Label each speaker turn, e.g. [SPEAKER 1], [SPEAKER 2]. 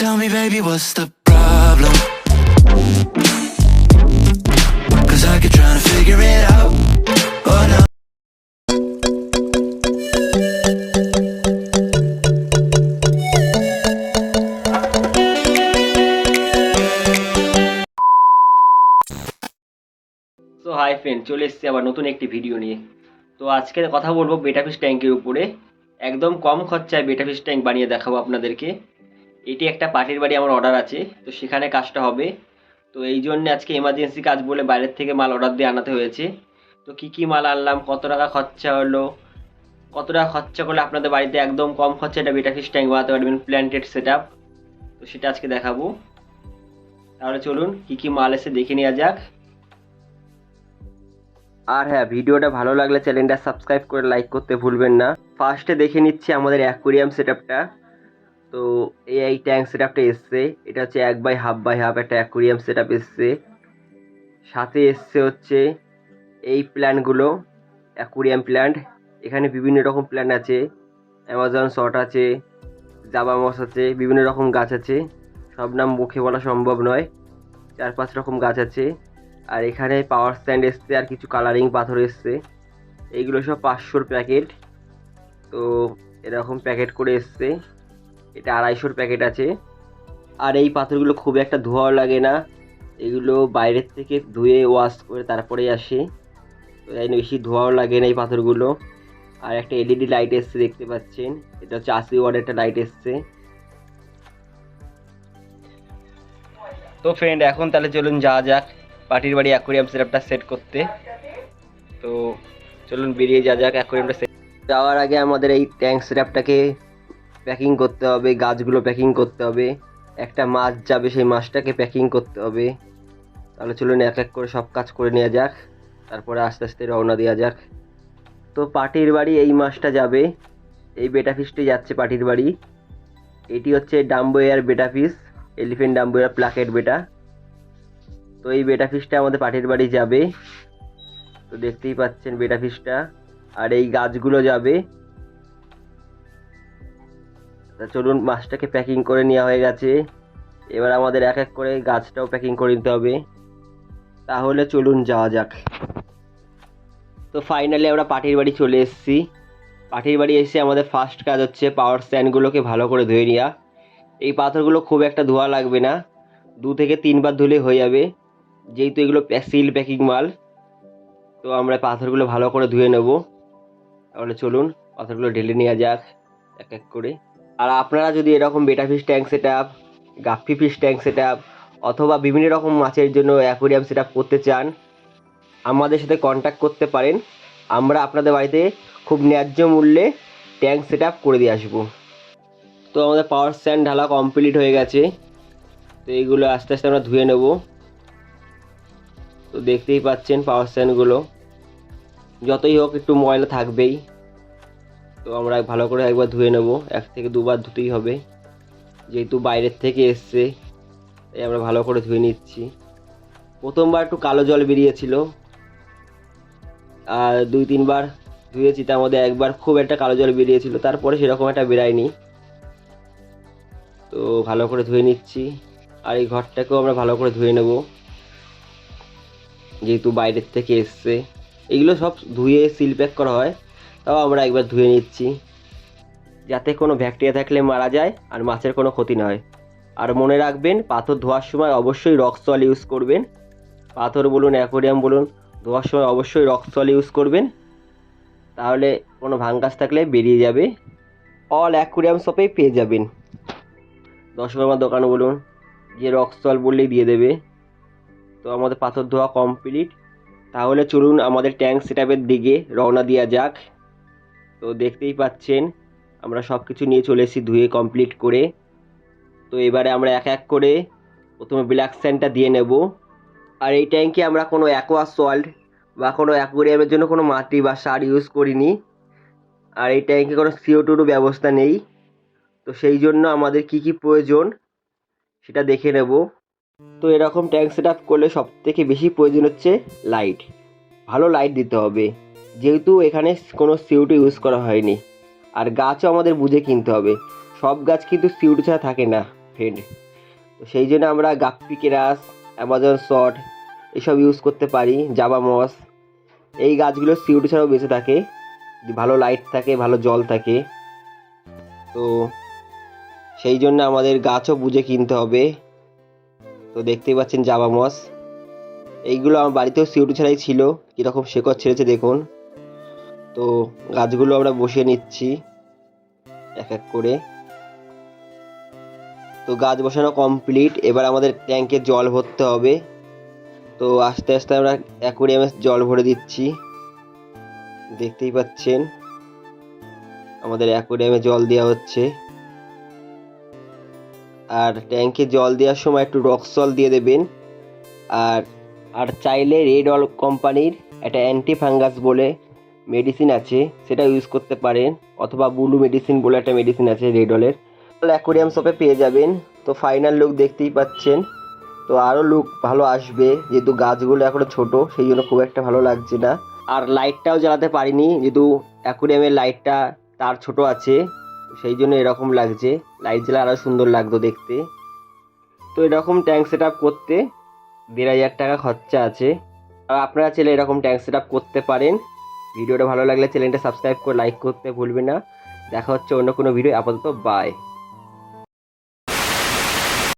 [SPEAKER 1] tell me, baby, what's the problem? Cause I keep trying to figure it out. Oh no.
[SPEAKER 2] Hi friend চলে এসেছি আবার নতুন একটি video নিয়ে তো আজকে কথা বলব বেটাফিস ট্যাঙ্কের উপরে একদম কম খরচায় বেটাফিস ট্যাঙ্ক বানিয়ে দেখাবো আপনাদেরকে এটি একটা পার্টির বাড়ি, আমার অর্ডার আছে। তো সেখানে কাজটা হবে। তো এই জন্য আজকে এমার্জেন্সি কাজ বলে বাইরের থেকে মাল অর্ডার দিয়ে আনাতে হয়েছে। তো কী কী মাল আনলাম, কত টাকা খরচা হলো, কত টাকা খরচা করলে আপনাদের বাড়িতে একদম কম খরচা একটা বেটাফিস ট্যাঙ্ক বানাতে পারবেন প্ল্যান্টেড সেট তো সেটা আজকে দেখাবো। তাহলে চলুন, কী কী মাল এসে দেখে নেওয়া যাক। আর হ্যাঁ ভিডিওটা ভালো লাগলে চ্যানেলটা সাবস্ক্রাইব করে লাইক করতে ভুলবেন না। ফার্স্টে দেখে নিচ্ছি আমাদের অ্যাকোরিয়াম সেট তো এই ট্যাঙ্ক সেট আপটা এসছে। এটা হচ্ছে এক বাই হাফ বাই হাফ একটা অ্যাকোরিয়াম সেট আপ এসছে। সাথে এসছে হচ্ছে এই প্ল্যান্টগুলো অ্যাকোরিয়াম প্ল্যান্ট এখানে বিভিন্ন রকম প্ল্যান্ট আছে। অ্যামাজন শট আছে জাবামস আছে, বিভিন্ন রকম গাছ আছে। সব নাম মুখে বলা সম্ভব নয়। চার পাঁচ রকম গাছ আছে। আর এখানে পাওয়ার স্ট্যান্ড এসছে আর কিছু কালারিং পাথর এসছে। এইগুলো সব পাঁচশোর প্যাকেট তো এরকম প্যাকেট করে এসছে। এটা আড়াইশোর প্যাকেট আছে। আর এই পাথরগুলো খুব একটা ধোয়াও লাগে না। এগুলো বাইরের থেকে ধুয়ে ওয়াশ করে তারপরে আসে। তো তাই বেশি ধোয়াও লাগে না এই পাথরগুলো। আর একটা এলইডি লাইট এসছে দেখতে পাচ্ছেন। এটা হচ্ছে আশি ওয়ার্ডের একটা লাইট এসছে। তো ফ্রেন্ড এখন তাহলে চলুন যাওয়া যাক। পার্টির বাড়ি অ্যাকোরিয়াম সেটআপটা সেট করতে। তো চলুন বেরিয়ে যা যাক অ্যাকোরিয়ামটা সেট যাওয়ার আগে আমাদের এই ট্যাঙ্ক সেটআপটাকে প্যাকিং করতে হবে, গাছগুলো প্যাকিং করতে হবে। একটা মাছ যাবে, সেই মাছটাকে প্যাকিং করতে হবে। তাহলে চলুন এক এক করে সব কাজ করে নেওয়া যাক। তারপরে আস্তে আস্তে রওনা দেওয়া যাক। তো পার্টির বাড়ি এই মাছটা যাবে। এই বেটা ফিসটি যাচ্ছে পাটির বাড়ি। এটি হচ্ছে ডাম্বোয়ার বেটা ফিস এলিফেন্ট ডাম্বোয়ার প্লাকেট বেটা তো এই বেটা ফিশটা আমাদের পাটির বাড়ি যাবে। তো দেখতেই পাচ্ছেন বেটা ফিশটা আর এই গাছগুলো যাবে। চলুন মাছটাকে প্যাকিং করে নেওয়া হয়ে গেছে। এবার আমাদের এক এক করে গাছটাও প্যাকিং করে নিতে হবে। তাহলে চলুন যাওয়া যাক। তো ফাইনালি আমরা পাটির বাড়ি চলে এসেছি। পাটির বাড়ি এসে আমাদের ফার্স্ট কাজ হচ্ছে পাওয়ার স্ট্যান্ডগুলোকে ভালো করে ধুয়ে নেওয়া। এই পাথরগুলো খুব একটা ধোয়া লাগবে না। দু থেকে তিনবার ধুলে হয়ে যাবে। যেহেতু এগুলো সিল প্যাকিং মাল, তো আমরা পাথরগুলো ভালো করে ধুয়ে নেব। তাহলে চলুন পাথরগুলো ঢেলে নেওয়া যাক এক এক করে। আর আপনারা যদি এরকম betta fish tank set up guppy fish tank set up অথবা বিভিন্ন রকম মাছের জন্য অ্যাকোরিয়াম সেট আপ করতে চান, আমাদের সাথে কন্ট্যাক্ট করতে পারেন। আমরা আপনাদের বাড়িতে খুব ন্যায্য মূল্যে ট্যাঙ্ক সেট আপ করে দিয়ে আসব। তো আমাদের পাওয়ার স্ট্যান্ড ঢালা কমপ্লিট হয়ে গেছে। তো এইগুলো আস্তে আস্তে আমরা ধুয়ে নেব। তো দেখতেই পাচ্ছেন পাওয়ার স্ট্যান্ডগুলো যতই হোক একটু ময়লা থাকবেই। তো আমরা ভালো করে একবার ধুয়ে নেব। এক থেকে দুবার ধুতেই হবে। যেহেতু বাইরের থেকে এসছে, তাই আমরা ভালো করে ধুয়ে নিচ্ছি। প্রথমবার একটু কালো জল বেরিয়েছিল। আর দুই, তিনবার ধুয়েছি, তার মধ্যে একবার খুব একটা কালো জল বেরিয়েছিল, তারপরে সেরকম একটা বেরায়নি। তো ভালো করে ধুয়ে নিচ্ছি। আর এই ঘরটাকেও আমরা ভালো করে ধুয়ে নেব। যেহেতু বাইরের থেকে এসছে। এগুলো সব ধুয়ে সিল প্যাক করা হয়। তাও আমরা একবার ধুয়ে নিচ্ছি। যাতে কোনো ব্যাকটেরিয়া থাকলে মারা যায় আর মাছের কোনো ক্ষতি না হয়। আর মনে রাখবেন, পাথর ধোয়ার সময় অবশ্যই রক সল ইউজ করবেন। পাথর বলুন অ্যাকোরিয়াম বলুন, ধোয়ার সময় অবশ্যই রক সল ইউজ করবেন। তাহলে কোনো ভাঙ্গাস থাকলে বেরিয়ে যাবে। অল অ্যাকোরিয়াম শপেই পেয়ে যাবেন। দশকর্মার দোকান বলুন যে রক স্টল বললেই দিয়ে দেবে। তো আমাদের পাথর ধোয়া কমপ্লিট তাহলে চলুন আমাদের ট্যাঙ্ক সেটআপের দিকে রওনা দেওয়া যাক। তো দেখতেই পাচ্ছেন, আমরা সব কিছু নিয়ে চলে এসেছি ধুয়ে কমপ্লিট করে। তো এবারে আমরা এক এক করে প্রথমে ব্ল্যাক স্যান্ডটা দিয়ে নেব। আর এই ট্যাঙ্কে আমরা কোনো অ্যাকোয়া সল্ট বা কোনো অ্যাকোরিয়ামের জন্য কোনো মাটি বা সার ইউজ করিনি। আর এই ট্যাঙ্কে কোনো সিও টুরও ব্যবস্থা নেই। তো সেই জন্য আমাদের কি কি প্রয়োজন সেটা দেখে নেব। তো এরকম ট্যাঙ্ক সেট আপ করলে সব থেকে বেশি প্রয়োজন হচ্ছে লাইট ভালো লাইট দিতে হবে। যেহেতু এখানে কোনো সিউটি ইউজ করা হয়নি। আর গাছও আমাদের বুঝে কিনতে হবে। সব গাছ কিন্তু সিউটি ছাড়া থাকে না ফ্রেন্ড তো সেই জন্য আমরা গাপ্পি কেরাস, অ্যামাজন শট এসব ইউজ করতে পারি, জাবা মস। এই গাছগুলো সিউটি ছাড়াও বেঁচে থাকে। ভালো লাইট থাকে, ভালো জল থাকে। তো সেই জন্য আমাদের গাছও বুঝে কিনতে হবে। তো দেখতেই পাচ্ছেন জাবা মস। এইগুলো আমার বাড়িতেও সিউটি ছাড়াই ছিল। কীরকম শেকড় ছেড়েছে দেখুন। তো গাছগুলো আমরা বসিয়ে নিচ্ছি, এক এক করে। তো গাছ বসানো কমপ্লিট এবার আমাদের ট্যাঙ্কে জল ভরতে হবে। তো আস্তে আস্তে আমরা অ্যাকোরিয়ামে জল ভরে দিচ্ছি। দেখতেই পাচ্ছেন, আমাদের অ্যাকোরিয়ামে জল দেওয়া হচ্ছে। আর ট্যাঙ্কে জল দেওয়ার সময় একটু রক দিয়ে দেবেন। আর আর চাইলে রেড অল কোম্পানির একটা অ্যান্টি ফাঙ্গাস বলে মেডিসিন আছে, সেটা ইউজ করতে পারেন, অথবা ব্লু মেডিসিন বলে একটা মেডিসিন আছে রেড অলের অ্যাকোরিয়াম শপে পেয়ে যাবেন। তো ফাইনাল লুক দেখতেই পাচ্ছেন। তো আরও লুক ভালো আসবে, যেহেতু গাছগুলো এখনও ছোট, সেই জন্য খুব একটা ভালো লাগছে না। আর লাইটটাও জ্বালাতে পারিনি, যেহেতু অ্যাকোরিয়ামের লাইটটা তার ছোট আছে, সেই জন্য এরকম লাগছে। লাইট জ্বালা আরও সুন্দর লাগতো দেখতে। তো এরকম ট্যাঙ্ক সেট করতে দেড় হাজার টাকা খরচা আছে। আর আপনারা চাইলে এরকম ট্যাঙ্ক সেট করতে পারেন। ভিডিওটা ভালো লাগলে চ্যানেলটা সাবস্ক্রাইব করে লাইক করতে ভুলবে না। দেখা হচ্ছে অন্য কোনো ভিডিও। আপাতত বাই